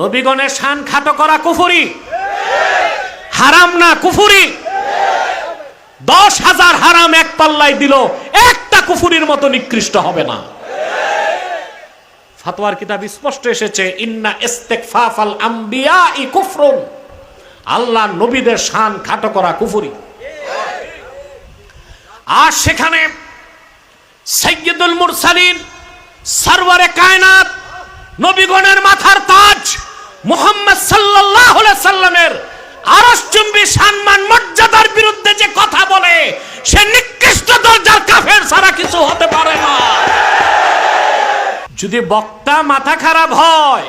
নবীগণের শান খাটো করা কুফুরি। হারাম না কুফুরি। দশ হাজার হারাম এক পাল্লায় দিল, একটা কুফুরির মতো নিকৃষ্ট হবে না। ফাতোয়ার কিতাব স্পষ্ট এসেছে, ইন্না ইস্তেকফাফ আল আম্বিয়া ই কুফরুন। আল্লাহ নবীদের শান খাটো করা কুফুরি। আর সেখানে সৈয়দুল মুরসালিন, সরওয়ারে কায়নাত মুহাম্মদ আলাইহি সাল্লামের আরশচুম্বী সম্মান, মর্যাদার বিরুদ্ধে যে কথা বলে, সে নিকৃষ্ট দরজার কাফের ছাড়া কিছু হতে পারে না। যদি বক্তা মাথা খারাপ হয়,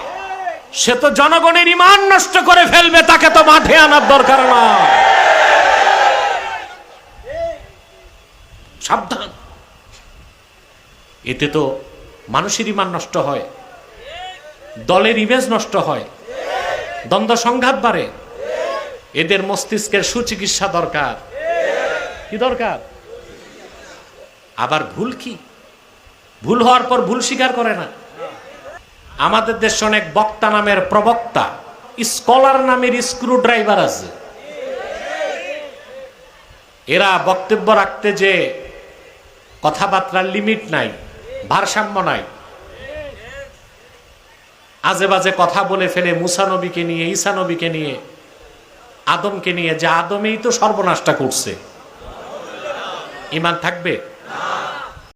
সে তো জনগণের ইমান নষ্ট করে ফেলবে, তাকে তো মাঠে আনার দরকার না। সাবধান। এতে তো মানুষের ইমান নষ্ট হয়, দলের ইমেজ নষ্ট হয় দ্বন্দ্ব সংঘাত বাড়ে। এদের মস্তিষ্কের সুচিকিৎসা দরকার। কি দরকার? আবার ভুল কি? ভুল হওয়ার পর ভুল স্বীকার করে না। আমাদের দেশে অনেক বক্তা নামের প্রবক্তা, স্কলার নামের স্ক্রু ড্রাইভার আছে। এরা বক্তব্য রাখতে যে কথাবার্তার লিমিট নাই, ভারসাম্য নাই। আজে বাজে কথা বলে ফেলে মুসা নবীকে নিয়ে, ঈসা নবীকে নিয়ে, আদমকে নিয়ে, যে আদমেই তো সর্বনাশটা করছে। ইমান থাকবে?